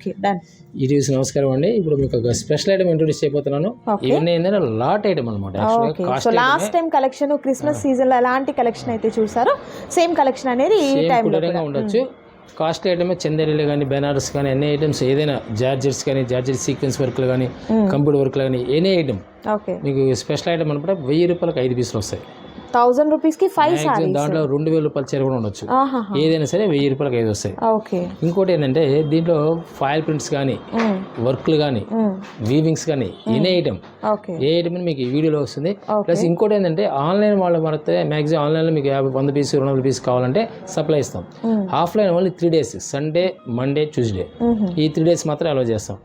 Okay done నమస్కారం అండి. ఇప్పుడు మీకు ఒక స్పెషల్ ఐటమ్ ఇంట్రొడ్యూస్ చేయబోతున్నాను. ఇవన్నీ ఏంటంటే లాట్ ఐటమ్ అనమాట so last time collection Christmas సీజన్లో ఎలాంటి కలెక్షన్ అయితే చూసారో సేమ్ కలెక్షన్ అనేది ఈ టైంలో ఉండొచ్చు. కాస్ట్లీ ఐటమ్ చందేరీలు కానీ బెనారస్ కానీ అన్ని ఐటమ్స్ ఏదైనా జార్జెట్స్ కానీ జార్జెట్ సీక్వెన్స్ వర్క్లు కానీ కంప్యూటర్ వర్క్లు కానీ ఎనీ ఐటమ్ మీకు స్పెషల్ ఐటమ్ అనమాట వెయ్యి రూపాయలకు ఐదు పీసులు వస్తాయి. థౌజండ్ రూపీస్కి ఫైవ్ సారీస్ దాంట్లో రెండు వేల రూపాయల చీర కూడా ఉండొచ్చు. ఏదైనా సరే వెయ్యి రూపాయలకు ఐదు వస్తాయి. ఓకే. ఇంకోటి ఏంటంటే దీంట్లో ఫైల్ ప్రింట్స్ కానీ వర్క్లు కానీ వీవింగ్స్ కానీ ఎనీ ఐటమ్ ఏ ఐటమ్ మీకు వీడియోలో వస్తుంది. ప్లస్ ఇంకోటి ఏంటంటే ఆన్లైన్ వాళ్ళు పడితే మ్యాక్సిమం ఆన్లైన్లో మీకు యాభై వంద పీస్ రెండు వందల పీస్ కావాలంటే సప్లై ఇస్తాం. Offline only three days Sunday Monday Tuesday ఈ త్రీ డేస్ మాత్రం అలౌ చేస్తాం.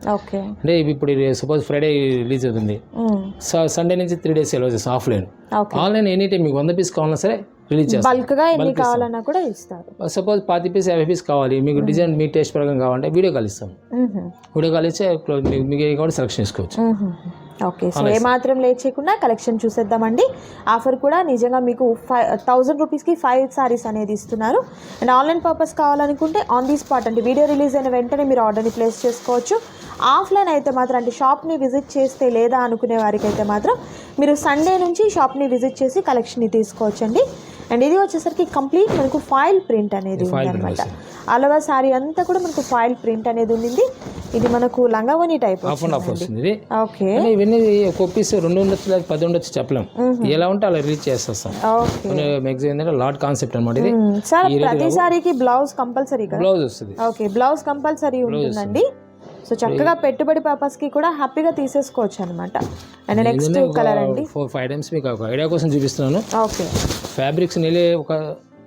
అంటే ఇప్పుడు సపోజ్ ఫ్రైడే రిలీజ్ అవుతుంది. సండే నుంచి త్రీ డేస్ అలౌ చేస్తాం ఆఫ్లైన్. ఆన్లైన్ ఎనీ టైం మీకు వంద పీస్ కావాలన్నా సరే రిలీజ్ చేస్తాం ఎన్ని కావాలన్నా కూడా ఇస్తారు. సపోజ్ పాతి పీస్ యాభై పీస్ కావాలి మీకు డిజైన్ మీ టేస్ట్ ప్రకారం కావాలంటే వీడియో కాల్ ఇస్తాం. వీడియో కాల్ ఇస్తే మీకు మీకు కావాలి సెలెక్షన్ చేసుకోవచ్చు. ఓకే సో ఏ మాత్రం లేట్ చేయకుండా కలెక్షన్ చూసేద్దామండి. ఆఫర్ కూడా నిజంగా మీకు ఫైవ్ థౌజండ్ రూపీస్కి ఫైవ్ సారీస్ అనేది ఇస్తున్నారు. అండ్ ఆన్లైన్ పర్పస్ కావాలనుకుంటే ఆన్ ది స్పాట్ అంటే వీడియో రిలీజ్ అయిన వెంటనే మీరు ఆర్డర్ని ప్లేస్ చేసుకోవచ్చు. ఆఫ్లైన్ అయితే మాత్రం అంటే షాప్ని విజిట్ చేస్తే లేదా అనుకునే వారికి అయితే మాత్రం మీరు సండే నుంచి షాప్ని విజిట్ చేసి కలెక్షన్ని తీసుకోవచ్చండి. అండ్ ఇది వచ్చేసరికి కంప్లీట్ మనకు ఫాయిల్ ప్రింట్ అనేది ఉందన్నమాట. వస్తుంది. అలవా సారీ అంతా కూడా మనకు ఫాయిల్ ప్రింట్ అనేది ఉండింది. ఇది మనకు లంగావని టైప్ ఆఫ్ అండ్ ఆఫ్ వస్తుంది ఇది. ఓకే అంటే ఇవన్నీ ఒక పీస్ రెండు ఉండొచ్చు లేదా పది ఉండొచ్చు చెప్పలేం. ఎలా ఉంటే అలా రీచ్ చేసేస్తాం. ఓకే మ్యాక్సిమం ఏంటంటే లాట్ కాన్సెప్ట్ అనమాట ఇది. సార్ ప్రతి సారీకి బ్లౌజ్ కంపల్సరీ కదా? బ్లౌజ్ వస్తుంది. ఓకే బ్లౌజ్ కంపల్సరీ ఉంటుందండి. సో చక్కగా పెట్టుబడి పర్పస్కి కూడా హ్యాపీగా తీసేసుకోవచ్చు అనమాట అండ్ నెక్స్ట్ కలర్ అండి. ఫోర్ ఫైవ్ టైమ్స్ మీకు ఐడియా కోసం చూపిస్తున్నాను. ఓకే ఫ్యాబ్రిక్స్ నెలే ఒక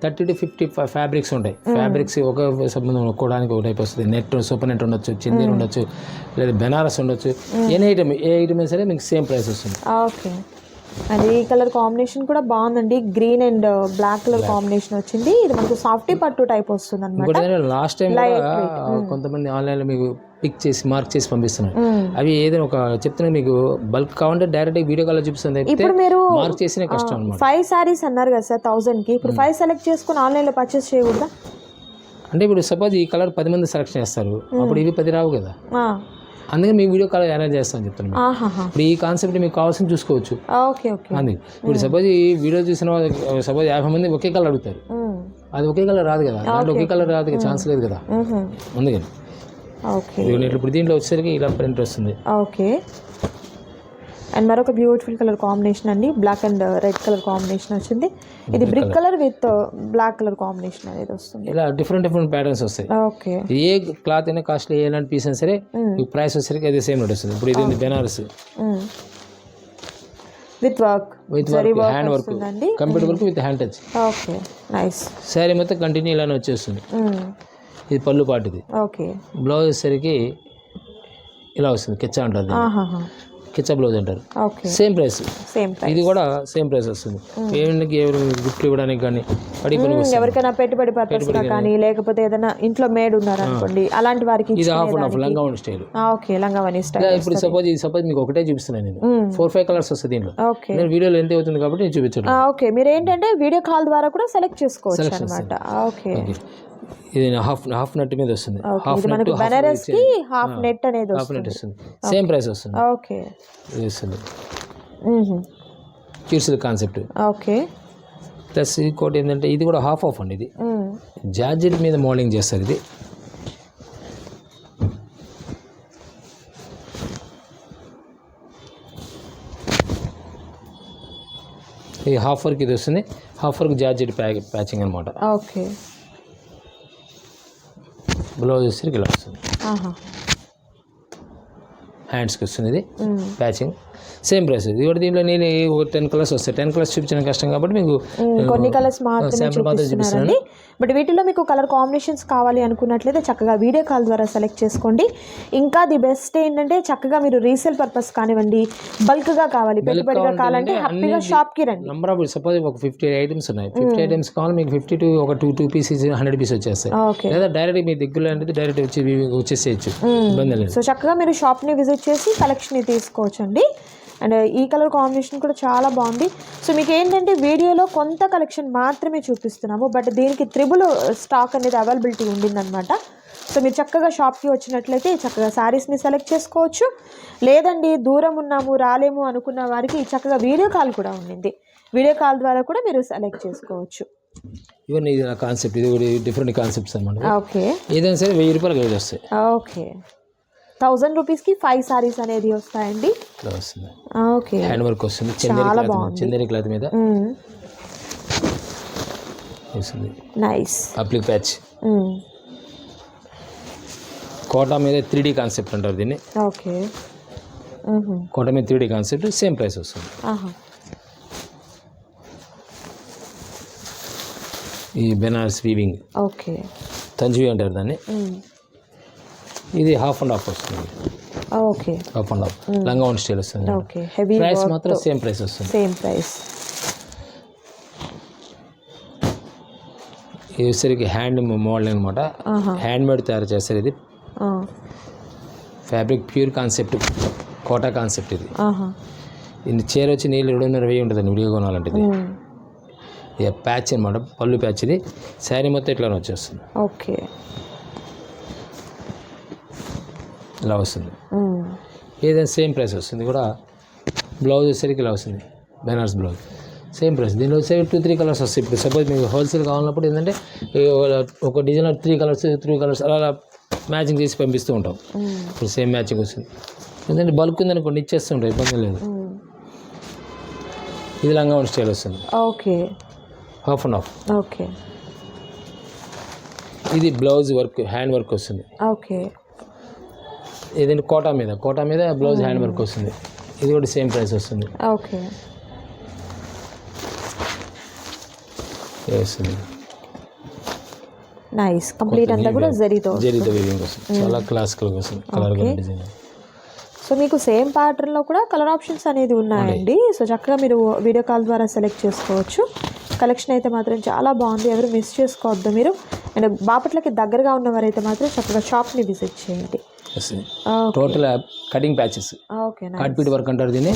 థర్టీ టు ఫిఫ్టీ ఫ్యాబ్రిక్స్ ఉంటాయి. ఫ్యాబ్రిక్స్ ఒక సంబంధం ఒక్కోడానికి ఒక టైప్ వస్తుంది. నెట్ సూపర్ నెట్ ఉండొచ్చు చిందేరు ఉండొచ్చు లేదా బెనారస్ ఉండొచ్చు. ఎనీ ఐటమ్ ఏ ఐటమ్ అయినా సరే మీకు సేమ్ ప్రైస్ వస్తుంది. ఓకే. అండ్ ఈ కలర్ కాంబినేషన్ కూడా బాగుందండి. Green and black colour combination వచ్చింది. ఇది మనకు సాఫ్టీ పట్టు టైప్ వస్తుంది అనమాట లాస్ట్ టైం కొంతమంది ఆన్లైన్లో మీకు పిక్ చేసి మార్క్ చేసి పంపిస్తున్నారు అవి ఏదైనా ఒక చెప్తున్నా మీకు బల్క్ కావాలంటే డైరెక్ట్ వీడియో కాల్ చూపిస్తుంది. ఇప్పుడు మీరు మార్క్ చేసిన కష్టం అనమాట ఫైవ్ సారీస్ అన్నారు కదా సార్ థౌజండ్కి. ఇప్పుడు ఫైవ్ సెలెక్ట్ చేసుకుని ఆన్లైన్లో పర్చేస్ చేయకూడదా? అంటే ఇప్పుడు సపోజ్ ఈ కలర్ పది మంది సెలెక్షన్ చేస్తారు. అప్పుడు ఇవి పది రావు కదా. ఆ. అందుకే మీ వీడియో కాల్ అరేంజ్ చేస్తాను చెప్తాను ఇప్పుడు ఈ కాన్సెప్ట్ మీకు కావాల్సింది చూసుకోవచ్చు. Okay okay. అందుకే ఇప్పుడు సపోజ్ ఈ వీడియో చూసిన సపోజ్ యాభై మంది ఒకే కలర్ అడుగుతారు. అది ఒకే కలర్ రాదు కదా. ఒకే కలర్ రాదు ఛాన్స్ లేదు కదా. అందుకని. ఓకే ఇప్పుడు దీంట్లో వచ్చేసరికి ఇలా ప్రింట్ వస్తుంది. ఓకే అండ్ మరొక బ్యూటిఫుల్ కలర్ కాంబినేషన్ అండి. Black and red colour combination వచ్చింది. ఇది brick colour with black colour combination అనేది వస్తుంది. ఇలా డిఫరెంట్ డిఫరెంట్ ప్యాటర్న్స్ వస్తాయి. ఓకే ఏ క్లాత్ అయినా కాస్ట్లీ ఎలాంటి పీస్ అయినా సరే ఈ ప్రైస్ వచ్చేసరికి అదే సేమ్ రేట్ వస్తుంది. ఇప్పుడు ఇది Banaras with work with work hand work computer work with hand touch okay nice sari continue continue ఇలానే వచ్చేస్తుంది. ఇది పళ్ళు పాటిది. ఓకే. బ్లౌజ్ వచ్చేసరికి ఇలా వస్తుంది కిచ్చా అంటారు కిచ్చా బ్లౌజ్ అంటారు. Same price. Same price. ఇది కూడా సేమ్ ప్రైస్ వస్తుంది. ఏమికి ఎవరు గిఫ్ట్ ఇవ్వడానికి కానీ ఎవరికైనా పెట్టుబడి పర్పస్గా కానీ లేకపోతే ఏదైనా ఇంట్లో మేడ్ ఉన్నారు అనుకోండి అలాంటి వారికి ఇది హాఫ్ అండ్ హాఫ్ లంగా ఉండి స్టైల్ ఓకే. లంగావని స్టైల్ ఇప్పుడు సపోజ్ ఇది సపోజ్ మీకు ఒకటే చూపిస్తున్నాను నేను. ఫోర్ ఫైవ్ కలర్స్ వస్తుంది దీంట్లో ఓకే. నేను వీడియోలో ఎంత అవుతుంది కాబట్టి నేను చూపించడం ఓకే. మీరు ఏంటంటే వీడియో కాల్ ద్వారా కూడా సెలెక్ట్ చేసుకోవచ్చు అనమాట ఓకే. ఇది హాఫ్ హాఫ్ నెట్ మీద వస్తుంది. హాఫ్ నెట్ బెనారస్కి హాఫ్ నెట్ అనేది హాఫ్ నెట్ వస్తుంది. సేమ్ ప్రైస్ వస్తుంది. ఓకే. ఇది వస్తుంది. మ్మ్. క్యూర్స్ కాన్సెప్ట్ ఓకే. ప్లస్ ఇంకోటి ఏంటంటే ఇది కూడా హాఫ్ ఆఫ్ అండి ఇది. జార్జెట్ మీద మోడలింగ్ చేస్తారు ఇది. ఇది హాఫ్ వర్క్ ఇది వస్తుంది. హాఫ్ వర్క్ జార్జెట్ ప్యాచింగ్ అనమాట ఓకే. బ్లౌజ్ వచ్చేసరికి ఇలా వస్తుంది. హ్యాండ్స్కి వస్తుంది ఇది. ప్యాచింగ్ సేమ్ ప్రైస్ ఇది కూడా దీంట్లో నేను ఒక టెన్ కలర్స్ వస్తాయి. టెన్ కలర్స్ చూపించడం కష్టం కాబట్టి మీకు. కొన్ని కలర్స్ మాత్రమే బట్ వీటిలో మీకు కలర్ కాంబినేషన్స్ కావాలి అనుకున్నట్లయితే చక్కగా వీడియో కాల్ ద్వారా సెలెక్ట్ చేసుకోండి. ఇంకా ది బెస్ట్ ఏంటంటే చక్కగా మీరు రీసేల్ పర్పస్ కానివ్వండి బల్క్గా కావాలి పెట్టుబడిగా కావాలంటే హ్యాపీగా షాప్కి రండి. నంబర్ ఆఫ్ సపోజ్ ఒక ఫిఫ్టీ ఐటమ్స్ ఉన్నాయి. ఫిఫ్టీ ఐటమ్స్ కావాలి మీకు ఫిఫ్టీ టు ఒక two two pieces hundred piece వచ్చేస్తాయి. ఓకే. లేదా డైరెక్ట్ మీ దగ్గరలో అంటే డైరెక్ట్ వచ్చి వచ్చేసేయచ్చు. ఇబ్బంది లేదు. సో చక్కగా మీరు షాప్ని విజిట్ చేసి కలెక్షన్ని తీసుకోవచ్చు అండి అండ్ ఈ కలర్ కాంబినేషన్ కూడా చాలా బాగుంది. సో మీకు ఏంటంటే వీడియోలో కొంత కలెక్షన్ మాత్రమే చూపిస్తున్నాము. బట్ దీనికి త్రిబుల్ స్టాక్ అనేది అవైలబిలిటీ ఉండిందనమాట సో మీరు చక్కగా షాప్కి వచ్చినట్లయితే చక్కగా శారీస్ని సెలెక్ట్ చేసుకోవచ్చు. లేదండి దూరం ఉన్నాము రాలేము అనుకున్న వారికి చక్కగా వీడియో కాల్ కూడా ఉండింది. వీడియో కాల్ ద్వారా కూడా మీరు సెలెక్ట్ చేసుకోవచ్చు. ఇవన్నీ ఇది నా కాన్సెప్ట్ ఇది డిఫరెంట్ కాన్సెప్ట్స్ అనమాట ఓకే. ఏదైనా సరే వెయ్యి రూపాయలు వస్తాయి. ఓకే. థౌజండ్ రూపీస్కి ఫైవ్ సారీస్ అనేది వస్తాయండి. ఓకే. హ్యాండ్ వర్క్ వస్తుంది. క్లాత్ మీద చందేరి క్లాత్ మీద. వస్తుంది. నైస్. Appliqué patch. కోటా మీద త్రీ డీ కాన్సెప్ట్ అంటారు దీన్ని. ఓకే. కోట మీద three D concept same price వస్తుంది. ఈ బెనారస్ వీవింగ్. ఓకే. తంజువి అంటారు దాన్ని. ఇది హాఫ్ అండ్ హాఫ్ వస్తుంది. ఓకే. హాఫ్ అండ్ హాఫ్ లంగా వన్ స్టైల్ వస్తుంది ఓకే. హెవీ ప్రైస్ మాత్రం సేమ్ ప్రైస్ వస్తుంది. సేమ్ ప్రైస్ ఇది వచ్చేసరికి హ్యాండ్ మోడల్ అనమాట హ్యాండ్ మేడ్ తయారు చేస్తారు ఇది. Fabric pure concept Kota concept ఇది. ఇది చీర వచ్చి నీళ్ళు రెండున్నర వెయ్యి ఉంటుందండి విడిగా కొనాలంటే ఇది. ఇక ప్యాచ్ అనమాట పళ్ళు ప్యాచ్ ఇది. శారీ మొత్తం ఇట్లా వచ్చేస్తుంది. ఓకే. ఇలా వస్తుంది. ఏదైనా సేమ్ ప్రైస్ వస్తుంది కూడా బ్లౌజ్ వచ్చేసరికి ఇలా వస్తుంది బెనారస్ బ్లౌజ్ సేమ్ ప్రైస్. దీనిలో వచ్చేసరికి టూ త్రీ కలర్స్ వస్తాయి. ఇప్పుడు సపోజ్ మీకు హోల్సేల్ కావాలన్నప్పుడు ఏంటంటే ఒక design three colours three colours అలా మ్యాచింగ్ చేసి పంపిస్తూ ఉంటాం. ఇప్పుడు సేమ్ మ్యాచింగ్ వస్తుంది. ఎందుకంటే బల్క్ ఉందనుకోండి ఇచ్చేస్తుంటాం ఇబ్బంది లేదు. ఇది లంగా వన్ స్టైల్ వస్తుంది. Okay. Half and half okay. ఇది బ్లౌజ్ వర్క్ హ్యాండ్ వర్క్ వస్తుంది. ఓకే. ఏదంటే కోటా మీద? కోటా మీద బ్లౌజ్ హ్యాండ్ వర్క్ వస్తుంది. ఇది కూడా సేమ్ ప్రైస్ వస్తుంది. ఓకే. ఇది వస్తుంది నైస్ కంప్లీట్ అంతా కూడా జరీతో జరీతో వీవింగ్ వస్తుంది. చాలా క్లాసికల్ వస్తుంది. కలర్ డిజైన్ సో మీకు సేమ్ ప్యాటర్న్లో కూడా కలర్ ఆప్షన్స్ అనేది ఉన్నాయండి. సో చక్కగా మీరు వీడియో కాల్ ద్వారా సెలెక్ట్ చేసుకోవచ్చు. కలెక్షన్ అయితే మాత్రం చాలా బాగుంది. ఎవరు మిస్ చేసుకోవద్దు మీరు. అండ్ బాపట్లకి దగ్గరగా ఉన్నవారైతే మాత్రం చక్కగా షాప్ని విజిట్ చేయండి. వస్తుంది టోటల్ కటింగ్ ప్యాచెస్ కార్డ్పీట్ వర్క్ అంటారు దీన్ని.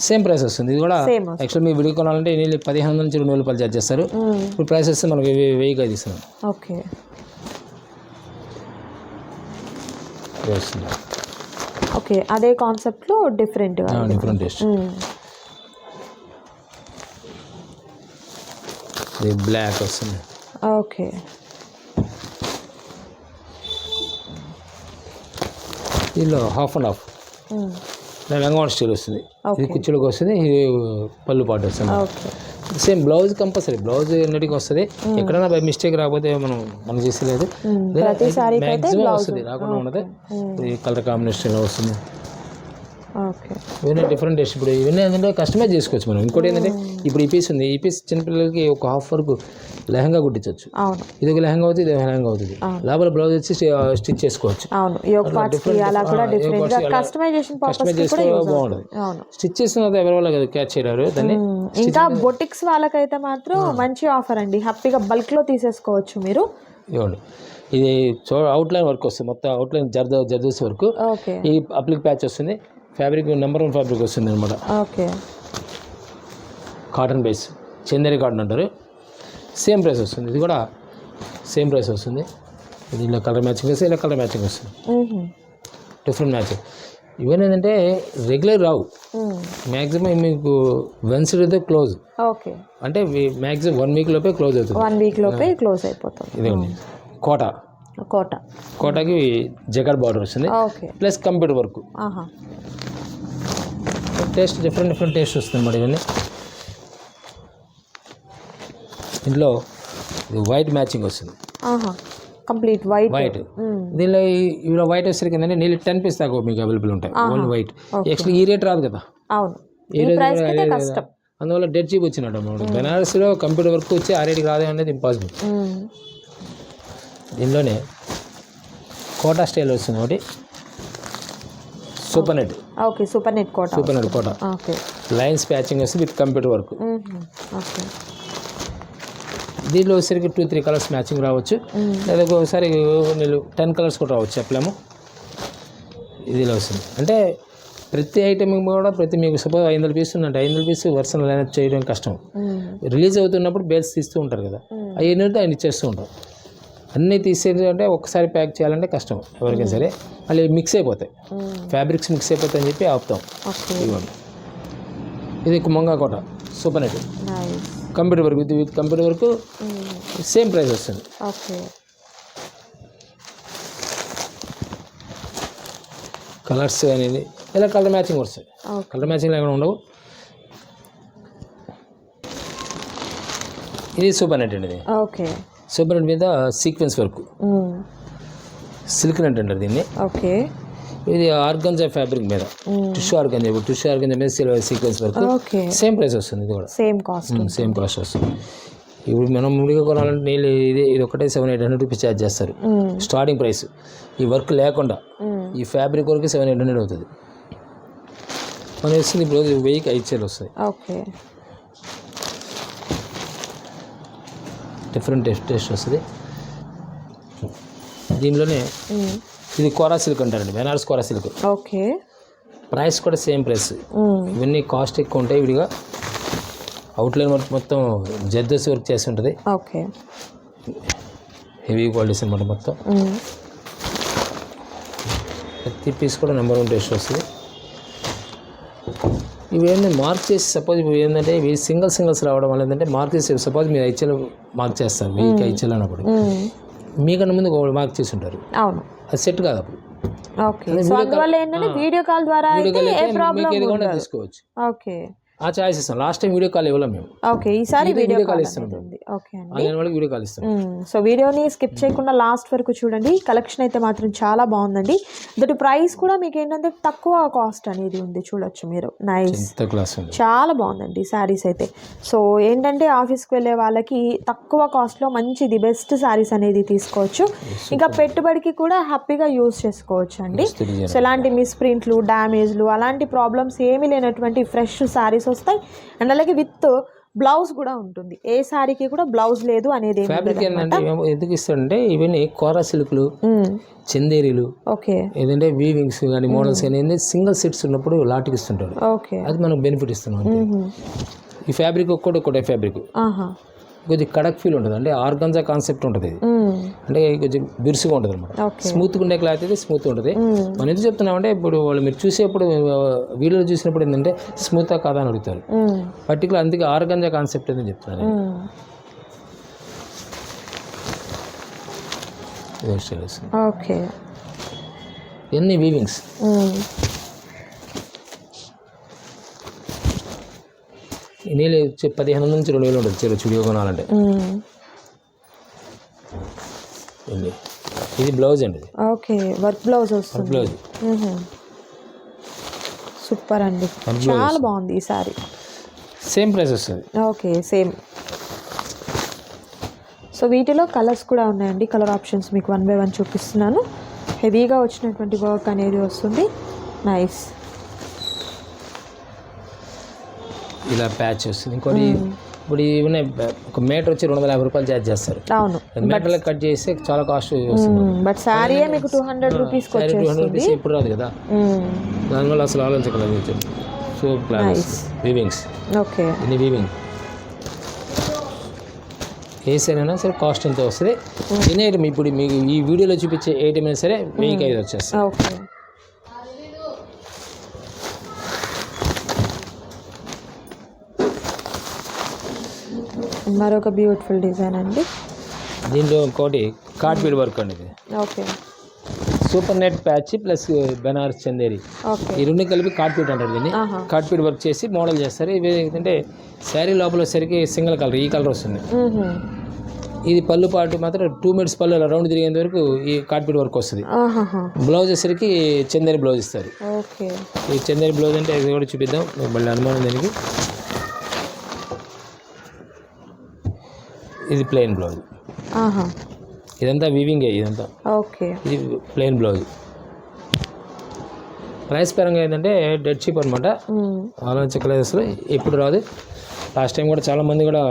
సేమ్ ప్రైస్ వస్తుంది. ఇది కూడా యాక్చువల్ మీరు విడిగా కొనాలంటే నీళ్ళు పదిహేను వందల నుంచి రెండు వేల రూపాయలు చార్జ్ చేస్తారు. ఇప్పుడు ప్రైస్ వస్తే మనకి వెయ్యి- ఇస్తున్నాం. ఓకే ఓకే అదే కాన్సెప్ట్లో డిఫరెంట్ టేస్ట్ ఇది బ్లాక్ వస్తుంది. ఓకే దీనిలో హాఫ్ అండ్ హాఫ్ లంగా స్టైల్ వస్తుంది. ఇది కుర్చీలకు వస్తుంది ఇది పళ్ళు పాటు వస్తుంది. సేమ్ బ్లౌజ్ కంపల్సరీ బ్లౌజ్ ఎన్నిటికి వస్తుంది. ఎక్కడైనా బై మిస్టేక్ రాకపోతే మనం మనం అయితే మ్యాక్సిమం వస్తుంది. రాకుండా ఉండదు. ఇది కలర్ కాంబినేషన్లో వస్తుంది. ఇవన్నీ డిఫరెంట్ టేస్ట్ ఇప్పుడు ఇవన్నీ ఏంటంటే కస్టమైజ్ చేసుకోవచ్చు మనం. ఇంకోటి ఏంటంటే ఇప్పుడు ఈ పీస్ ఉంది. ఈ పీస్ చిన్నపిల్లలకి ఒక హాఫ్ వరకు లెహంగా కుట్టించవచ్చు అవును. ఇది ఒక లెహంగా అవుతుంది ఇది లెహంగా అవుతుంది. లోపల బ్లౌజ్ వచ్చి స్టిచ్ చేసుకోవచ్చు. అవును. కస్టమైజేషన్ బాగుంటుంది స్టిచ్ చేసిన ఎవరి కదా క్యాచ్ చేయడారు దాన్ని. ఇంకా బొటిక్స్ వాళ్ళకైతే మాత్రం మంచి ఆఫర్ అండి. హ్యాపీగా బల్క్లో తీసేసుకోవచ్చు మీరు. ఇవ్వండి ఇది చూ అవుట్లైన్ వర్క్ వస్తుంది. మొత్తం అవుట్లైన్ జర్ద జర్దోసి వర్క్ ఈ అప్లిక్ ప్యాచ్ వస్తుంది. ఫ్యాబ్రిక్ నెంబర్ వన్ ఫ్యాబ్రిక్ వస్తుంది అనమాట okay. Cotton base Chanderi cotton అంటారు. సేమ్ ప్రైస్ వస్తుంది. ఇది కూడా సేమ్ ప్రైస్ వస్తుంది. ఇది ఇలా కలర్ మ్యాచింగ్ వస్తే ఇలా కలర్ మ్యాచింగ్ వస్తుంది. Different matching. ఇవన్నీ ఏంటంటే రెగ్యులర్ రావు. మ్యాక్సిమం మీకు వెన్స్డే అయితే క్లోజ్. ఓకే. అంటే మ్యాక్సిమం వన్ వీక్ లోపే క్లోజ్ అవుతుంది. వన్ వీక్ లోపే క్లోజ్ అయిపోతుంది. ఇదండి కోట. కోట. కోటకి జగడ్ బార్డర్ వస్తుంది. Plus computer work. Taste different different taste వస్తుంది అన్నమాట ఇవన్నీ. ఇంట్లో వైట్ మ్యాచింగ్ వస్తుంది. కంప్లీట్ వైట్ వైట్ దీనిలో ఇవిలో వైట్ వచ్చేసరికి ఏంటంటే నీళ్ళు టెన్ పీస్ దాకా మీకు అవైలబుల్ ఉంటాయి. ఓన్లీ వైట్ యాక్చువల్లీ ఈ రేట్ రాదు కదా. అవును. అందువల్ల డెడ్ చీప్ వచ్చినట్టు అన్నమాట బెనారస్లో కంప్యూటర్ వర్క్ వచ్చి ఆ రేట్కి రాదే అనేది ఇంపాసిబుల్. దీనిలోనే కోటా స్టైల్ వస్తుంది ఒకటి. Super net okay super net Kota. Super net Kota. Okay. Lines patching వస్తుంది విత్ కంప్యూటర్ వర్క్. ఓకే. దీనిలో వచ్చేసరికి టూ త్రీ కలర్స్ మ్యాచింగ్ రావచ్చు. లేదా ఒకసారి నేను టెన్ కలర్స్ కూడా రావచ్చు చెప్పలేము. ఇదిలో వస్తుంది. అంటే ప్రతి ఐటమ్ కూడా ప్రతి మీకు సపోజ్ ఐదు వందల పీస్ ఉందంటే ఐదు వందల పీస్ వర్షన్ లైన్ చేయడం కష్టం. రిలీజ్ అవుతున్నప్పుడు బేల్స్ తీస్తూ ఉంటారు కదా. అవి ఏంటంటే ఆయన ఇచ్చేస్తూ ఉంటాం అన్నీ తీసేది అంటే ఒక్కసారి ప్యాక్ చేయాలంటే కష్టం ఎవరికైనా సరే. మళ్ళీ మిక్స్ అయిపోతాయి. ఫ్యాబ్రిక్స్ మిక్స్ అయిపోతాయి అని చెప్పి ఆపుతాం. ఇవ్వండి ఇది కుమంగా Kota. Super net. Computer work with with computer work same price వస్తుంది. ఓకే. కలర్స్ అనేది ఇలా కలర్ మ్యాచింగ్ వస్తాయి ఓకే. కలర్ మ్యాచింగ్ లేకుండా ఉండవు. ఇది సూపర్ నెట్ అండి ఓకే. సూపర్ నెట్ మీద సీక్వెన్స్ వర్క్. సిల్క్ నెట్ అంటారు దీన్ని. ఓకే. ఇది ఆర్గంజా ఫ్యాబ్రిక్ మీద. టిష్యూ ఆర్గంజా టిష్యూ ఆర్గంజా మీద సీక్వెన్స్ వర్క్ సేమ్ ప్రైస్ వస్తుంది ఇది కూడా. సేమ్ కాస్ట్ సేమ్ కాస్ట్ వస్తుంది. ఇప్పుడు మనం ముడిగా కొనాలంటే నీళ్ళు ఇది ఇది ఒకటే seven eight hundred rupees charge చేస్తారు. Starting price. ఈ వర్క్ లేకుండా ఈ ఫ్యాబ్రిక్ వరకు సెవెన్ ఎయిట్ హండ్రెడ్ అవుతుంది. మనం ఇస్తుంది ఇప్పుడు వెయ్యికి ఐదు చీరలు వస్తాయి. ఓకే. డిఫరెంట్ టేస్ట్ టేస్ట్ వస్తుంది. దీనిలోనే ఇది కోరా సిల్క్ అంటారండి Banaras kora silk. Okay. Price కూడా సేమ్ ప్రైస్. ఇవన్నీ కాస్ట్ ఎక్కువ ఉంటాయి విడిగా అవుట్లైన్ వర్క్ మొత్తం జద్దస్ వర్క్ చేసి ఉంటుంది. ఓకే. హెవీ క్వాలిటీస్ అనమాట మొత్తం. ప్రతి పీస్ కూడా నెంబర్ వన్ టేస్ట్ వస్తుంది. ఇవి ఏంటంటే మార్క్ చేసి సపోజ్ ఇవి ఏంటంటే ఇవి సింగిల్ సింగిల్స్ రావడం వల్ల ఏంటంటే మార్క్ చేసి సపోజ్ మీరు ఐచలు మార్క్ చేస్తారు వెయ్యికి ఐచలు అన్నప్పుడు. మీకన్నా ముందు ఒకళ్ళు మార్క్ చేసి ఉంటారు అవును. అది సెట్ కాదు అప్పుడు. ఓకే. సో అందువల్ల ఏంటంటే వీడియో కాల్ ద్వారా అయితే ఏ ప్రాబ్లం తీసుకోవచ్చు. ఓకే. ఆ చాయిస్ ఇస్తాం. లాస్ట్ టైం వీడియో కాల్ ఇవ్వలేం మేము. ఓకే ఈసారి వీడియో కాల్ ఉంది ఓకే అండి. ఆన్లైన్ వాళ్ళకి వీడియో కాల్ ఇస్తాం సో వీడియోని స్కిప్ చేయకుండా లాస్ట్ వరకు చూడండి. కలెక్షన్ అయితే మాత్రం చాలా బాగుందండి. దట్ ప్రైస్ కూడా మీకు ఏంటంటే తక్కువ కాస్ట్ అనేది ఉంది చూడొచ్చు మీరు. నైస్ చాలా బాగుందండి శారీస్ అయితే. సో ఏంటంటే ఆఫీస్కి వెళ్ళే వాళ్ళకి తక్కువ కాస్ట్లో మంచి ది బెస్ట్ శారీస్ అనేది తీసుకోవచ్చు. ఇంకా పెట్టుబడికి కూడా హ్యాపీగా యూస్ చేసుకోవచ్చు అండి. సో ఎలాంటి మిస్ప్రింట్లు డ్యామేజ్లు అలాంటి ప్రాబ్లమ్స్ ఏమీ లేనటువంటి ఫ్రెష్ శారీస్ వస్తాయి. అండ్ అలాగే విత్ బ్లౌజ్ కూడా ఉంటుంది. ఏ శారీకి కూడా బ్లౌజ్ లేదు అనేది ఫ్యాబ్రిక్ ఏంటంటే ఎందుకు ఇస్తాడంటే ఇవన్నీ కోరా సిల్క్లు చందేరీలు ఓకే. ఏదంటే వీవింగ్స్ కానీ మోడల్స్ కానీ ఏంటంటే సింగిల్ సెట్స్ ఉన్నప్పుడు లాట్కి ఇస్తుంటాడు ఓకే. అది మనకు బెనిఫిట్ ఇస్తున్నాం. ఈ ఫ్యాబ్రిక్ ఒక్కటి ఒక్కటే ఫ్యాబ్రిక్ కొంచెం కడక్ ఫీల్ ఉంటుంది. అంటే ఆర్గంజా కాన్సెప్ట్ ఉంటుంది ఇది. అంటే కొంచెం బిరుసుగా ఉంటుంది అనమాట స్మూత్గా ఉండే క్లాత్ అయితే స్మూత్ ఉంటుంది. మనం ఎందుకు చెప్తున్నామంటే ఇప్పుడు వాళ్ళు మీరు చూసేప్పుడు వీడియోలో చూసినప్పుడు ఏంటంటే స్మూతా కాదా అని అడుగుతారు. పర్టికులర్ అందుకే ఆర్గంజా కాన్సెప్ట్ అని చెప్తున్నాను. ఓకే. ఇవన్నీ వీవింగ్స్ నీళ్ళు పదిహేను వందల నుంచి రెండు వేలు ఉంటుంది చీర చుడియో కొనాలంటే. ఇది బ్లౌజ్ అండి ఓకే. వర్క్ బ్లౌజ్ వస్తుంది. బ్లౌజ్. సూపర్ అండి. చాలా బాగుంది ఈ సారీ. సేమ్ ప్రైస్ వస్తుంది. Okay same. సో వీటిలో కలర్స్ కూడా ఉన్నాయండి. కలర్ ఆప్షన్స్ మీకు వన్ బై వన్ చూపిస్తున్నాను. హెవీగా వచ్చినటువంటి వర్క్ అనేది వస్తుంది. నైస్. ఇలా ప్యాచ్ వస్తుంది. ఇంకోటి ఇప్పుడు ఇవి ఉన్నాయి ఒక మీటర్ వచ్చి రెండు వందల యాభై రూపాయలు ఛార్జ్ చేస్తారు. అవును. మీటర్లో కట్ చేస్తే చాలా కాస్ట్ వస్తుంది. బట్ శారీ మీకు టూ హండ్రెడ్ రూపీస్కి టూ హండ్రెడ్ రూపీస్ ఇప్పుడు రాదు కదా. దానివల్ల అసలు ఆలోచించగలదు సో ప్లాన్ వీవింగ్స్ ఓకే ఇన్ని వీవింగ్ ఏ సరైనా సరే కాస్ట్ ఎంత వస్తుంది. ఎన్ని ఐటమ్ ఇప్పుడు మీకు ఈ వీడియోలో చూపించే ఐటమ్ అయినా సరే వెయ్యికి ఐదు వచ్చేస్తుంది ఓకే మరొక బ్యూటిఫుల్ డిజైన్ అండి. దీంట్లో ఇంకోటి కార్డ్బీడ్ వర్క్ అండి ఇది. Okay. Super net patch plus Banaras Chanderi ఈ రెండు కలిపి కార్డ్బీడ్ అంటారు దీన్ని. కార్డ్బీడ్ వర్క్ చేసి మోడల్ చేస్తారు. ఇవి ఏంటంటే శారీ లోపల వచ్చేసరికి సింగిల్ కలర్ ఈ కలర్ వస్తుంది. ఇది పళ్ళు పాటు మాత్రం టూ మినిట్స్ పళ్ళు రౌండ్ తిరిగేంత వరకు ఈ కార్డ్బీడ్ వర్క్ వస్తుంది. బ్లౌజ్ వచ్చేసరికి చందేరి బ్లౌజ్ ఇస్తారు. ఓకే. ఈ చందేరి బ్లౌజ్ అంటే ఇది కూడా చూపిద్దాం. మళ్ళీ అనుమానం దీనికి. ఇది ప్లెయిన్ బ్లౌజ్ ఇదంతా వీవింగే ఇదంతా. ఓకే. ఇది ప్లెయిన్ బ్లౌజ్ ప్రైస్ పరంగా ఏంటంటే డెడ్ చీప్ అనమాట. ఆలోచించలేదు అసలు ఎప్పుడు రాదు. లాస్ట్ టైం కూడా చాలా మంది కూడా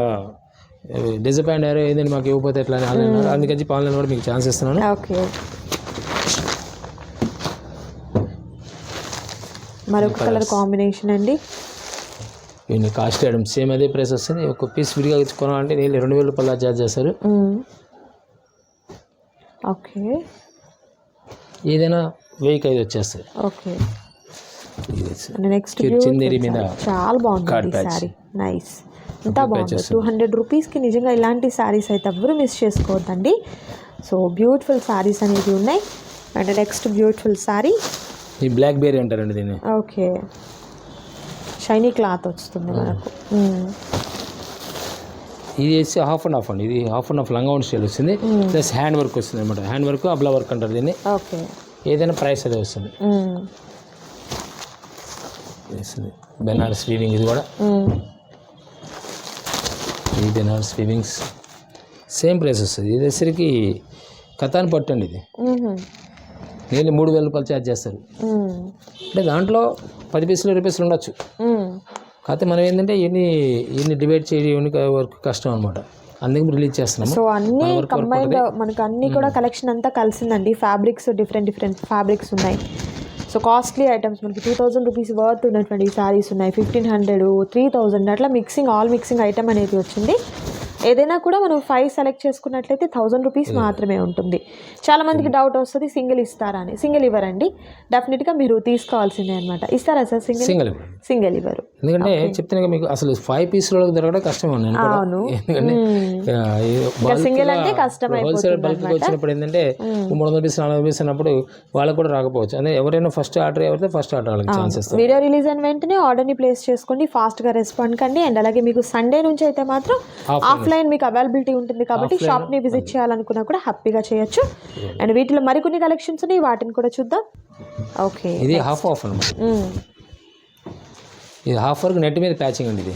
డిసప్పాయింట్ అయ్యారు ఏంటంటే మాకు ఇవ్వకపోతే ఎట్లా? అని ఆన్లైన్. అందుకని చెప్పి ఆన్లైన్ కూడా మీకు ఛాన్స్ ఇస్తున్నాను. ఓకే. మరొక కలర్ కాంబినేషన్ అండి. ఇవన్నీ కాస్ట్ ఐటమ్ సేమ్ అదే ప్రైస్ వస్తుంది. ఒక పీస్ విడిగా ఇచ్చి కొనాలంటే నేను రెండు వేల రూపాయలు చార్జ్ చేస్తారు. ఓకే. ఏదైనా వెయ్యికి ఐదు వచ్చేస్తుంది. ఓకే. నెక్స్ట్ చిందేరి మీద చాలా బాగుంది. శారీ నైస్ ఎంత బాగుంది. టూ హండ్రెడ్ రూపీస్కి నిజంగా ఇలాంటి శారీస్ అయితే ఎవ్వరూ మిస్ చేసుకోవద్దండి. సో బ్యూటిఫుల్ శారీస్ అనేవి ఉన్నాయి. అండ్ నెక్స్ట్ బ్యూటిఫుల్ శారీ ఈ బ్లాక్ బేరీ అంటారండి దీన్ని. ఓకే షైనీ క్లాత్ వస్తుంది మనకు. ఇది వేసి హాఫ్ అండ్ హాఫ్ అండి. ఇది హాఫ్ అండ్ హాఫ్ లంగా స్టైల్ వస్తుంది. ప్లస్ హ్యాండ్ వర్క్ వస్తుంది అనమాట హ్యాండ్ వర్క్ అబ్లా వర్క్ అంటారు దీన్ని. ఓకే. ఏదైనా ప్రైస్ అదే వస్తుంది. మ్మ్. ఇది వస్తుంది. బెనారస్ వీవింగ్ ఇది కూడా. ఈ బెనారస్ వీవింగ్స్. సేమ్ ప్రైస్ వస్తుంది. ఇది వచ్చరికి కథాన్ పట్టు అండి ఇది. నేను మూడు వేల రూపాయలు ఛార్జ్ చేస్తారు. అంటే దాంట్లో పది పీసులు ఇరవై పీసులు ఉండొచ్చు. కాకపోతే మనం ఏంటంటే ఇవన్నీ ఇవన్నీ డివైడ్ చేయడం వర్క్ కష్టం అనమాట అందుకే రిలీజ్ చేస్తున్నాము. సో అన్ని కంబైన్డ్ మనకు అన్ని కూడా కలెక్షన్ అంతా కలిసిందండి. ఫ్యాబ్రిక్స్ డిఫరెంట్ డిఫరెంట్ ఫ్యాబ్రిక్స్ ఉన్నాయి. సో కాస్ట్లీ ఐటమ్స్ మనకి టూ థౌజండ్ రూపీస్ వర్త్ ఉన్నటువంటి శారీస్ ఉన్నాయి. ఫిఫ్టీన్ హండ్రెడ్ త్రీ థౌజండ్ అట్లా మిక్సింగ్ ఆల్ మిక్సింగ్ ఐటమ్ అనేది వచ్చింది. ఏదైనా కూడా మనం ఫైవ్ సెలెక్ట్ చేసుకున్నట్లయితే థౌజండ్ రూపీస్ మాత్రమే ఉంటుంది. చాలా మందికి డౌట్ వస్తుంది సింగిల్ ఇస్తారా అని సింగిల్ ఇవ్వరండి. డెఫినెట్గా మీరు తీసుకోవాల్సిందే అనమాట ఇస్తారా సార్ సింగిల్? సింగిల్ సింగిల్ ఇవ్వరు. ఎందుకంటే చెప్తున్నా మీకు అసలు ఫైవ్ పీసులకు దొరకడం కష్టం. అవును. ఎందుకంటే single అంటే కష్టం హోల్సేల్ బల్క్ వచ్చినప్పుడు ఏంటంటే మూడు వందల పీస్ నాలుగు పీస్ అన్నప్పుడు వాళ్ళకు కూడా రాకపోవచ్చు. అంటే ఎవరైనా ఫస్ట్ ఆర్డర్ ఎవరైతే ఫస్ట్ ఆర్డర్ వాళ్ళకి ఛాన్స్ ఇస్తారు. వీడియో రిలీజ్ అయిన వెంటనే ఆర్డర్ని ప్లేస్ చేసుకోండి ఫాస్ట్గా రెస్పాండ్ కండి. అండ్ అలాగే మీకు సండే నుంచి అయితే మాత్రం ఆఫ్లైన్ మీకు అవైలబిలిటీ ఉంటుంది కాబట్టి షాప్ని విజిట్ చేయాలనుకున్నా కూడా హ్యాపీగా చేయొచ్చు. అండ్ వీటిలో మరికొన్ని కలెక్షన్స్ ఉన్నాయి వాటిని కూడా చూద్దాం. ఓకే ఇది హాఫ్ ఆఫ్ అనమాట ఇది హాఫ్ వర్క్ నెట్ మీద ప్యాచింగ్ అండి ఇది.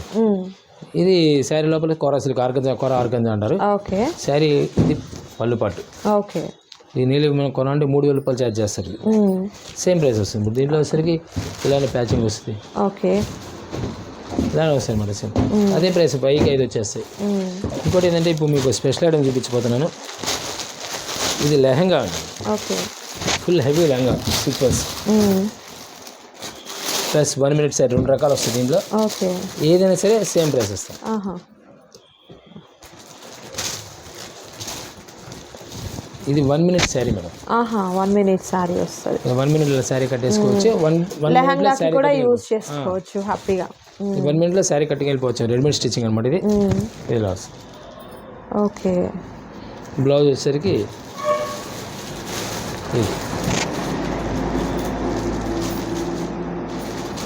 ఇది శారీ లోపల kora silk organza kora organza అంటారు. ఓకే శారీ ఇది పళ్ళు పట్టు ఓకే ఈ నీళ్ళు మనం కొనాలంటే మూడు వేల రూపాయలు ఛార్జ్ చేస్తారు. సేమ్ ప్రైస్ వస్తుంది. దీంట్లో వచ్చేసరికి ఇలానే ప్యాచింగ్ వస్తుంది. ఓకే ఇలానే వస్తాయి సేమ్ అదే ప్రైస్ పైకి ఐదు వచ్చేస్తాయి. ఇంకోటి ఏంటంటే ఇప్పుడు మీకు స్పెషల్ ఐటమ్ చూపించిపోతున్నాను ఇది లెహంగా అండి. Okay. Full heavy lehenga. Sequence plus one minute side రెండు రకాలు వస్తాయి దీంట్లో. ఓకే. ఏదైనా సరే సేమ్ ప్రైస్ వస్తాయి. ఇది వన్ మినిట్ శారీ మేడం. ఆహా వన్ మినిట్ సారీ వస్తుంది. వన్ మినిట్లో శారీ కట్టేసుకోవచ్చు. వన్ వన్ శారీ కూడా యూజ్ చేసుకోవచ్చు హ్యాపీగా వన్ మినిట్లో శారీ కట్టుకు వెళ్ళిపోవచ్చు. రెడీమేడ్ స్టిచ్చింగ్ అనమాట ఇది. ఇది లాస్ ఓకే. బ్లౌజ్ వచ్చేసరికి ఇది.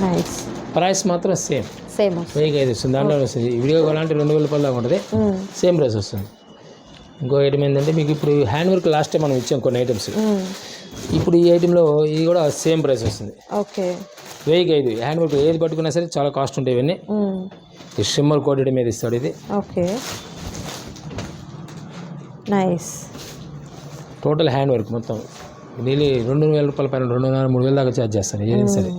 నైస్. ప్రైస్ మాత్రం సేమ్. సేమ్ వెయ్యికి ఐదు వస్తుంది. దాంట్లో వస్తుంది. విడిగా కొనాలంటే రెండు వేల రూపాయలు ఉంటుంది. సేమ్ ప్రైస్ వస్తుంది. ఇంకో ఐటమ్ ఏంటంటే మీకు ఇప్పుడు హ్యాండ్ వర్క్ లాస్ట్ టైం మనం ఇచ్చాం కొన్ని ఐటమ్స్. ఇప్పుడు ఈ ఐటెంలో ఇది కూడా సేమ్ ప్రైస్ వస్తుంది. ఓకే. వెయ్యికి ఐదు హ్యాండ్ వర్క్ ఏది పట్టుకున్నా సరే చాలా కాస్ట్ ఉంటాయి ఇవన్నీ. ఈ షిమ్మర్ కోటెడ్ మీద ఇస్తాడు ఇది. Okay. Nice. Total hand work మొత్తం. నీళ్ళు రెండు వేల రూపాయల పైన రెండున్నర మూడు వేల దాకా ఛార్జ్ చేస్తాను ఏదైనా సరే.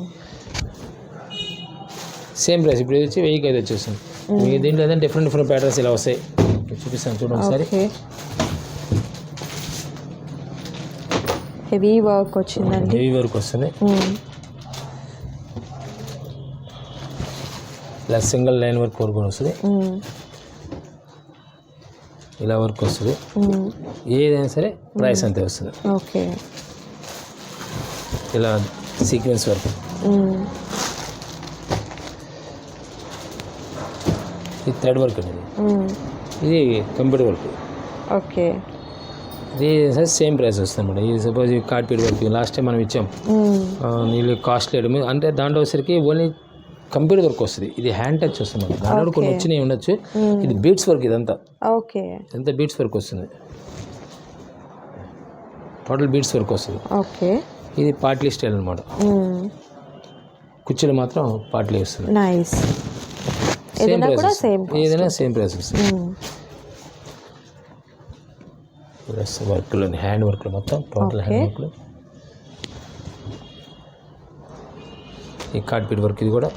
సేమ్ ప్రైస్ ఇప్పుడు ఇది వచ్చి వెయ్యికి ఐదు వచ్చేస్తుంది మీకు దీంట్లో ఏదైనా డిఫరెంట్ డిఫరెంట్ ప్యాటర్న్స్ ఇలా వస్తాయి. చూపిస్తాను చూడండి ఒకసారి. హెవీ వర్క్ వచ్చిందండి. హెవీ వర్క్ వస్తుంది. ఇలా సింగిల్ లైన్ వర్క్ వర్క్ కూడా వస్తుంది ఇలా వర్క్ వస్తుంది. ఏదైనా సరే ప్రైస్ అంతే వస్తుంది. ఓకే. ఇలా సీక్వెన్స్ వర్క్. ఇది థ్రెడ్ వర్క్ అనేది. ఇది కంప్యూటర్ వర్క్ ఓకే. ఇది సేమ్ ప్రైస్ వస్తుంది ఇది సపోజ్ ఈ కార్పీట్ వర్క్ లాస్ట్ టైం మనం ఇచ్చాం. నీళ్ళు కాస్ట్లీ అంటే దాంట్లో వచ్చరికి ఓన్లీ కంప్యూటర్ వర్క్ వస్తుంది. ఇది హ్యాండ్ టచ్ వస్తుంది మనకి. దాంట్లో కొన్ని వచ్చినాయి ఉండొచ్చు. ఇది బీట్స్ వర్క్ ఇదంతా. ఓకే. ఇదంతా బీట్స్ వర్క్ వస్తుంది? టోటల్ బీట్స్ వర్క్ వస్తుంది. ఓకే. ఇది పార్ట్లీ స్టైల్ అనమాట కుర్చీలు మాత్రం పార్ట్లీ వస్తుంది. నైస్. సేమ్ ఏదైనా ప్రైస్ కూడా సేమ్ ఏదైనా సేమ్ ప్రైస్ వస్తుంది వర్క్లు హ్యాండ్ వర్క్లు మొత్తం టోటల్ హ్యాండ్ వర్క్లు ఈ కార్డ్పీట్ వర్క్ ఇది కూడా.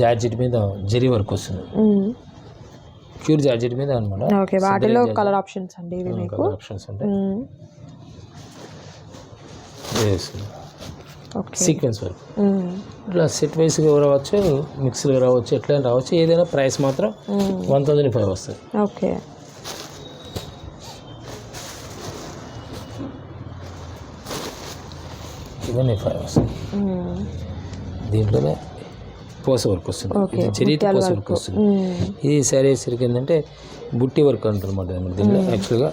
జార్జెట్ మీద జరీ వర్క్ వస్తుంది. ప్యూర్ జార్జెట్ మీద అనమాట. ఓకే వాటిలో కలర్ ఆప్షన్స్ అండి ఇవి మీకు. ఆప్షన్స్ ఉంటాయి. Sequence work. ఇట్లా సెట్ వైస్గా రావచ్చు మిక్స్గా రావచ్చు ఎట్లయినా రావచ్చు ఏదైనా ప్రైస్ మాత్రం. వన్ థౌజండ్ ఫైవ్ వస్తుంది. ఓకే. ఫైవ్ వస్తుంది మ్మ్. దీంట్లోనే పోస వర్క్ వస్తుంది. ఇది ముత్యాల పోస వర్క్. వస్తుంది. మ్మ్. ఇది శారీ సరికి ఏంటంటే బుట్టి వర్క్ అంటారు అనమాట దీంట్లో యాక్చువల్గా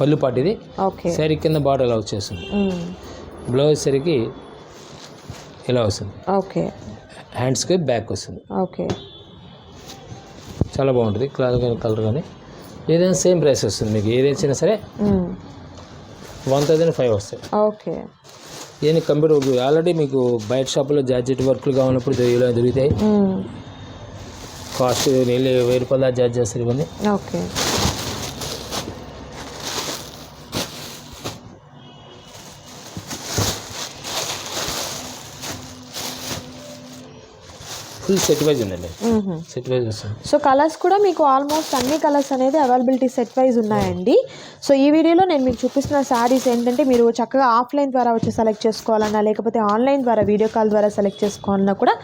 పళ్ళు పాటిది. ఓకే శారీ కింద బార్డర్ ఇలా వచ్చేస్తుంది. బ్లౌజ్ సరికి ఇలా వస్తుంది. ఓకే హ్యాండ్స్కి బ్యాక్ వస్తుంది. ఓకే చాలా బాగుంటుంది. కలర్ కానీ కలర్ కానీ ఏదైనా సేమ్ ప్రైస్ వస్తుంది. మీకు ఏదైనా సరే. వన్ థౌజండ్ ఫైవ్ వస్తాయి. ఓకే. ఏది కంప్యూటర్ ఆల్రెడీ మీకు బయట షాపులో జార్జెట్ వర్క్లు కావాలన్నప్పుడు దొ- ఇలా దొరుకుతాయి. కాస్ట్ నీళ్ళు వెయ్యి రూపాయలు చార్జ్ చేస్తారు ఇవన్నీ. ఓకే. ఫుల్ సెట్ వైజ్ ఉందండి. సెట్ వైజ్ వస్తుంది. సో కలర్స్ కూడా మీకు ఆల్మోస్ట్ అన్ని కలర్స్ అనేది అవైలబిలిటీ సెట్ వైజ్ ఉన్నాయండి. సో ఈ వీడియోలో నేను మీకు చూపిస్తున్న శారీస్ ఏంటంటే మీరు చక్కగా ఆఫ్లైన్ ద్వారా వచ్చి సెలెక్ట్ చేసుకోవాలన్నా లేకపోతే ఆన్లైన్ ద్వారా వీడియో కాల్ ద్వారా సెలెక్ట్ చేసుకోవాలన్నా కూడా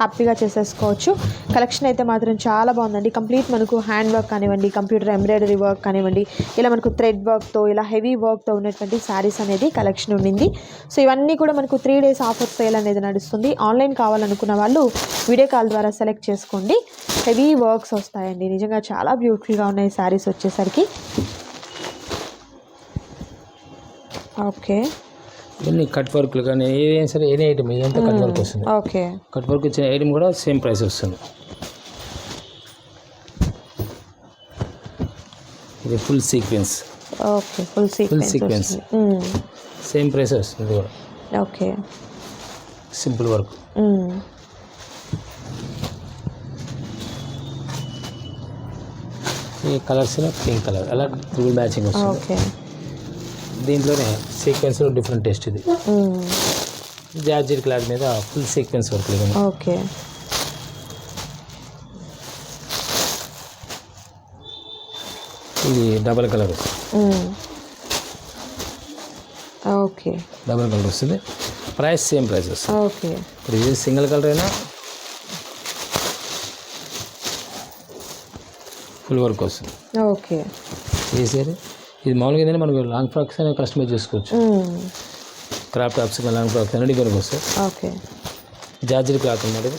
హ్యాపీగా చేసేసుకోవచ్చు. కలెక్షన్ అయితే మాత్రం చాలా బాగుందండి. కంప్లీట్ మనకు హ్యాండ్ వర్క్ కానివ్వండి కంప్యూటర్ ఎంబ్రాయిడరీ వర్క్ కానివ్వండి ఇలా మనకు థ్రెడ్ వర్క్తో ఇలా హెవీ వర్క్తో ఉన్నటువంటి శారీస్ అనేది కలెక్షన్ ఉండింది. సో ఇవన్నీ కూడా మనకు త్రీ డేస్ ఆఫర్ సేల్ అనేది నడుస్తుంది. ఆన్లైన్ కావాలనుకున్న వాళ్ళు వీడియో కాల్ ద్వారా సెలెక్ట్ చేసుకోండి. హెవీ వర్క్స్ వస్తాయండి. నిజంగా చాలా బ్యూటిఫుల్గా ఉన్నాయి శారీస్ వచ్చేసరికి. ఓకే ఇవన్నీ కట్ వర్క్లు కానీ ఏదైనా సరే ఎనీ ఐటమ్ ఇదంతా కట్ వర్క్ వస్తుంది. ఓకే కట్ వర్క్ వచ్చిన ఐటమ్ కూడా సేమ్ ప్రైస్ వస్తుంది. ఇది full sequence okay full full sequence sequence same price వస్తుంది కూడా. ఓకే సింపుల్ వర్క్ ఈ కలర్స్ పింక్ కలర్ అలా త్రిబుల్ మ్యాచింగ్ వస్తుంది. ఓకే. దీంట్లోనే సీక్వెన్స్లో డిఫరెంట్ టేస్ట్ ఇది. జార్జెట్ క్లాత్ మీద ఫుల్ సీక్వెన్స్ వర్క్ ఓకే. ఇది double colour okay. Double colour వస్తుంది. ప్రైస్ సేమ్ ప్రైస్ వస్తుంది. ఓకే. ఇప్పుడు ఇది సింగిల్ కలర్ అయినా ఫుల్ వర్క్ వస్తుంది. ఓకే. సారీ ఇది మామూలుగా ఏంటంటే మనకు లాంగ్ ఫ్రాక్స్ అయినా కస్టమైజ్ చేసుకోవచ్చు. క్రాప్ టాప్స్ కానీ లాంగ్ ఫ్రాక్స్ అన్నీ కొరకు వస్తాయి. ఓకే. జార్జెట్ క్లాత్ అన్నమాట ఇది.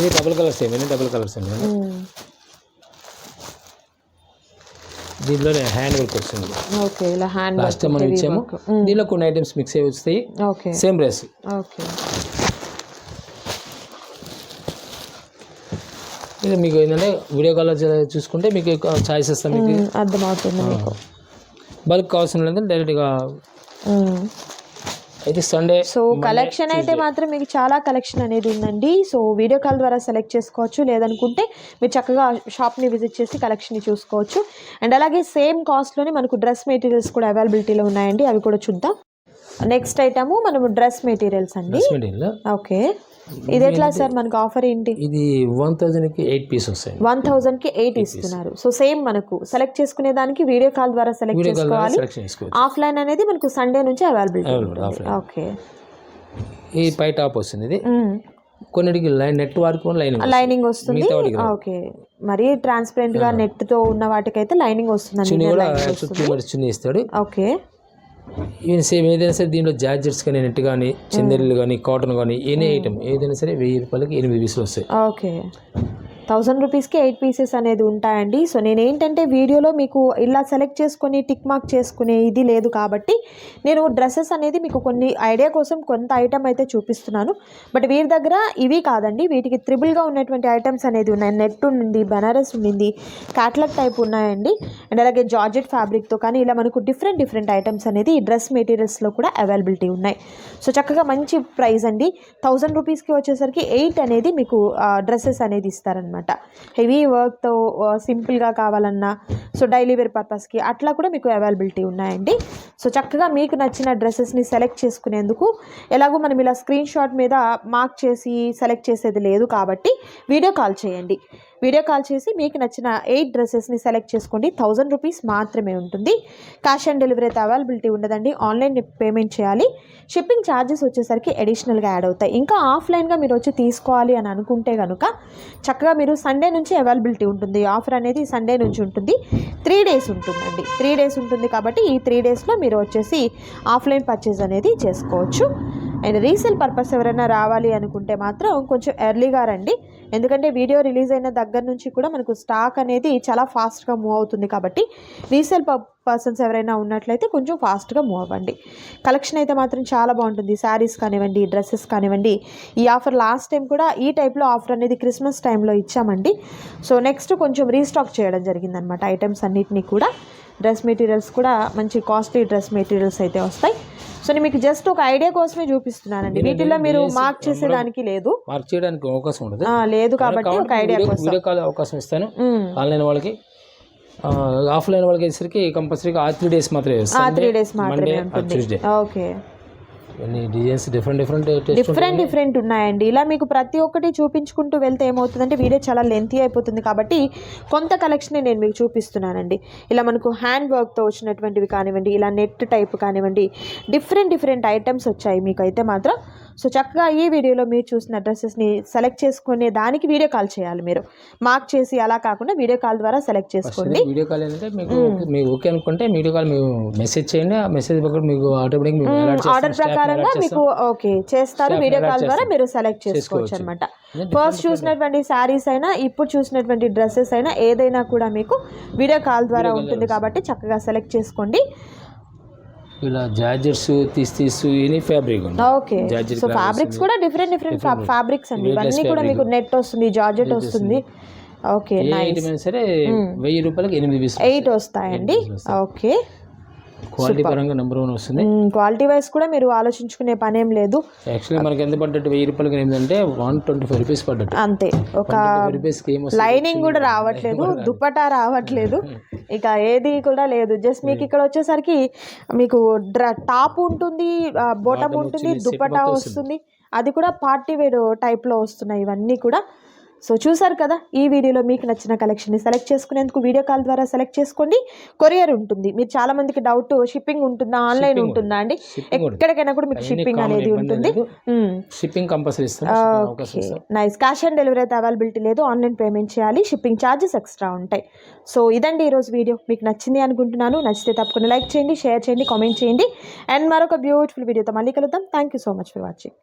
ఇది డబుల్ కలర్స్ ఏమైనా డబుల్ కలర్స్ ఏమైనా దీంట్లోనే హ్యాండ్ వర్క్ వస్తుంది ఓకే ఇలా హ్యాండ్ లాస్ట్ మనం ఇచ్చాము. దీనిలో కొన్ని ఐటమ్స్ మిక్స్ అయ్యి వస్తాయి. ఓకే. Same price okay. ఇది మీకు ఏంటంటే వీడియో కాల్ చూసుకుంటే మీకు చాయిస్ ఇస్తాం మీకు. అర్థమవుతుంది మీకు. బల్క్ కావాల్సిన డైరెక్ట్గా. అయితే సండే సో కలెక్షన్ అయితే మాత్రం మీకు చాలా కలెక్షన్ అనేది ఉందండి. సో వీడియో కాల్ ద్వారా సెలెక్ట్ చేసుకోవచ్చు. లేదనుకుంటే మీరు చక్కగా షాప్ని విజిట్ చేసి కలెక్షన్ని చూసుకోవచ్చు. అండ్ అలాగే సేమ్ కాస్ట్లోనే మనకు డ్రెస్ మెటీరియల్స్ కూడా అవైలబిలిటీలో ఉన్నాయండి. అవి కూడా చూద్దాం. నెక్స్ట్ ఐటము మనము డ్రెస్ మెటీరియల్స్ అండి. ఓకే ఇది ఎట్లా సార్? మనకు ఆఫర్ ఏంటి? ఇది వన్ థౌజండ్కి ఎయిట్ పీస్ వస్తాయి వన్ థౌజండ్కి ఎయిట్ ఇస్తున్నారు. సో సేమ్ మనకు. సెలెక్ట్ చేసుకునే దానికి వీడియో కాల్ ద్వారా సెలెక్ట్ చేసుకోవాలి. ఆఫ్లైన్ అనేది మనకు సండే నుంచి offline. ఓకే ఈ పై టాప్ వస్తుంది ఇది. కొన్నిటికి లైన్ నెట్ వరకు లైనింగ్ లైనింగ్ వస్తుంది. ఓకే మరీ ట్రాన్స్పరెంట్గా నెట్తో ఉన్న వాటికైతే లైనింగ్ చున్నీ కూడా వస్తుంది. చున్నీ ఇస్తాడు. ఓకే ఈవెన్ సేమ్ ఏదైనా సరే దీంట్లో జార్జెట్స్ కానీ నెట్ కానీ చందరిలు కానీ కాటన్ కానీ ఎనీ ఐటమ్ ఏదైనా సరే వెయ్యి రూపాయలకి ఎనిమిది పీసులు వస్తాయి. ఓకే. థౌజండ్ రూపీస్కి ఎయిట్ పీసెస్ అనేది ఉంటాయండి. సో నేను ఏంటంటే వీడియోలో మీకు ఇలా సెలెక్ట్ చేసుకొని టిక్ మార్క్ చేసుకునే ఇది లేదు కాబట్టి నేను డ్రెస్సెస్ అనేది మీకు కొన్ని ఐడియా కోసం కొంత ఐటమ్ అయితే చూపిస్తున్నాను. బట్ వీరి దగ్గర ఇవి కాదండి. వీటికి త్రిబుల్గా ఉన్నటువంటి ఐటమ్స్ అనేది ఉన్నాయి. నెట్ ఉండింది బెనారస్ ఉండింది క్యాట్లాగ్ టైప్ ఉన్నాయండి. అండ్ అలాగే జార్జెట్ ఫ్యాబ్రిక్తో కానీ ఇలా మనకు డిఫరెంట్ డిఫరెంట్ ఐటమ్స్ అనేది ఈ డ్రెస్ మెటీరియల్స్లో కూడా అవైలబిలిటీ ఉన్నాయి. సో చక్కగా మంచి ప్రైస్ అండి. థౌజండ్ రూపీస్కి వచ్చేసరికి ఎయిట్ అనేది మీకు డ్రెస్సెస్ అనేది ఇస్తారనమాట అనమాట. హెవీ వర్క్తో సింపుల్గా కావాలన్నా సో డైలీ వేర్ పర్పస్కి అట్లా కూడా మీకు అవైలబిలిటీ ఉన్నాయండి. సో చక్కగా మీకు నచ్చిన డ్రెస్సెస్ని సెలెక్ట్ చేసుకునేందుకు ఎలాగో మనం ఇలా స్క్రీన్ షాట్ మీద మార్క్ చేసి సెలెక్ట్ చేసేది లేదు కాబట్టి వీడియో కాల్ చేయండి. వీడియో కాల్ చేసి మీకు నచ్చిన ఎయిట్ డ్రెస్సెస్ని సెలెక్ట్ చేసుకోండి. థౌజండ్ రూపీస్ మాత్రమే ఉంటుంది. క్యాష్ ఆన్ డెలివరీ అయితే అవైలబిలిటీ ఉండదండి. ఆన్లైన్ పేమెంట్ చేయాలి. షిప్పింగ్ ఛార్జెస్ వచ్చేసరికి అడిషనల్గా యాడ్ అవుతాయి. ఇంకా ఆఫ్లైన్గా మీరు వచ్చి తీసుకోవాలి అని అనుకుంటే కనుక చక్కగా మీరు సండే నుంచి అవైలబిలిటీ ఉంటుంది. ఆఫర్ అనేది సండే నుంచి ఉంటుంది. త్రీ డేస్ ఉంటుందండి. త్రీ డేస్ ఉంటుంది కాబట్టి ఈ త్రీ డేస్లో మీరు వచ్చేసి ఆఫ్లైన్ పర్చేజ్ అనేది చేసుకోవచ్చు. అండ్ రీసేల్ పర్పస్ ఎవరైనా రావాలి అనుకుంటే మాత్రం కొంచెం ఎర్లీగా రండి. ఎందుకంటే వీడియో రిలీజ్ అయిన దగ్గర నుంచి కూడా మనకు స్టాక్ అనేది చాలా ఫాస్ట్గా మూవ్ అవుతుంది కాబట్టి రీసేల్ పర్సన్స్ ఎవరైనా ఉన్నట్లయితే కొంచెం ఫాస్ట్గా మూవ్ అవ్వండి. కలెక్షన్ అయితే మాత్రం చాలా బాగుంటుంది. శారీస్ కానివ్వండి డ్రెస్సెస్ కానివ్వండి. ఈ ఆఫర్ లాస్ట్ టైం కూడా ఈ టైప్లో ఆఫర్ అనేది క్రిస్మస్ టైంలో ఇచ్చామండి. సో నెక్స్ట్ కొంచెం రీస్టాక్ చేయడం జరిగిందనమాట ఐటమ్స్ అన్నిటినీ కూడా. డ్రెస్ మెటీరియల్స్ కూడా మంచి కాస్ట్లీ డ్రెస్ మెటీరియల్స్ అయితే వస్తాయి. సో నేను మీకు జస్ట్ ఒక ఐడియా కోసమే చూపిస్తున్నానండి. దీని వీటిల్లో మీరు మార్క్ చేసేదానికి లేదు. మార్క్ చేయడానికి అవకాశం ఉండదు. లేదు కాబట్టి ఒక ఐడియా కోసం. వీడియో కాల్ అవకాశం ఇస్తాను. ఆన్లైన్ వాళ్ళకి. ఆఫ్లైన్ వాళ్ళకి వచ్చేసరికి కంపల్సరీగా ఆ త్రీ డేస్ మాత్రమే ఆ త్రీ డేస్ మాత్రమే okay. Designs different different different different ఉన్నాయండి. ఇలా మీకు ప్రతి ఒక్కటి చూపించుకుంటూ వెళ్తే ఏమవుతుందంటే వీడియో చాలా లెంతీ అయిపోతుంది కాబట్టి కొంత కలెక్షన్ నేను మీకు చూపిస్తున్నానండి. ఇలా మనకు హ్యాండ్ వర్క్తో వచ్చినటువంటివి కానివ్వండి ఇలా నెట్ టైప్ కానివ్వండి డిఫరెంట్ డిఫరెంట్ ఐటమ్స్ వచ్చాయి మీకు అయితే మాత్రం. సో చక్కగా ఈ వీడియోలో మీరు చూసిన డ్రెస్సెస్ని సెలెక్ట్ చేసుకునే దానికి వీడియో కాల్ చేయాలి మీరు. మార్క్ చేసి అలా కాకుండా వీడియో కాల్ ద్వారా సెలెక్ట్ చేసుకోండి. వీడియో కాల్ ఏంటంటే మీకు మీకు ఓకే అనుకుంటే వీడియో కాల్ మీకు మెసేజ్ చేయండి. ఆ మెసేజ్ మీకు ఆటోమేటిక్. ఆర్డర్ని ప్రకారంగా మీకు ఓకే చేస్తారు వీడియో కాల్ ద్వారా. మీరు సెలెక్ట్ చేసుకోవచ్చు. అనమాట. ఫస్ట్ చూసినటువంటి శారీస్ అయినా ఇప్పుడు చూసినటువంటి డ్రెస్సెస్ అయినా ఏదైనా కూడా మీకు వీడియో కాల్ ద్వారా ఉంటుంది కాబట్టి చక్కగా సెలెక్ట్ చేసుకోండి. ఇలా జార్జెట్స్ తీసి తీసి any fabric okay so fabrics కూడా డిఫరెంట్ డిఫరెంట్ ఫ్యాబ్రిక్స్ అండి. ఇవన్నీ కూడా మీకు నెట్ వస్తుంది జార్జెట్ వస్తుంది. ఓకే సరే వెయ్యి రూపాయలకి ఎనిమిది ఎయిట్ వస్తాయండి. ఓకే. క్వాలిటీ పరంగా నెంబర్ వన్ వస్తుంది. క్వాలిటీ వైజ్ కూడా మీరు ఆలోచించుకునే పనేం లేదు. యాక్చువల్లీ మనకి ఎంత పడ్డట్టు? వెయ్యి రూపాయలకి అంటే వన్ ట్వంటీ ఫైవ్ రూపీస్ పడ్డట్టు. అంతే. ఒక ఏం లైనింగ్ కూడా రావట్లేదు దుప్పటా రావట్లేదు. ఇక ఏది కూడా లేదు. జస్ట్ మీకు ఇక్కడ వచ్చేసరికి మీకు టాప్ ఉంటుంది బోటం ఉంటుంది దుప్పటా వస్తుంది. అది కూడా పార్టీ వేర్ టైప్లో వస్తున్నాయి ఇవన్నీ కూడా. సో చూసారు కదా ఈ వీడియోలో మీకు నచ్చిన కలెక్షన్ని సెలెక్ట్ చేసుకునేందుకు వీడియో కాల్ ద్వారా సెలెక్ట్ చేసుకోండి. కొరియర్ ఉంటుంది. మీరు చాలా మందికి డౌట్ షిప్పింగ్ ఉంటుందా ఆన్లైన్ ఉంటుందా అండి? ఎక్కడికైనా కూడా మీకు షిప్పింగ్ అనేది ఉంటుంది. Shipping compulsory nice cash on delivery అయితే అవైలబిలిటీ లేదు. ఆన్లైన్ పేమెంట్ చేయాలి. షిప్పింగ్ ఛార్జెస్ ఎక్స్ట్రా ఉంటాయి. సో ఇదండి ఈరోజు వీడియో. మీకు నచ్చింది అనుకుంటున్నాను. నచ్చితే తప్పకుండా లైక్ చేయండి షేర్ చేయండి కామెంట్ చేయండి. అండ్ మరొక బ్యూటిఫుల్ వీడియోతో మళ్ళీ కలుద్దాం. Thank you so much for watching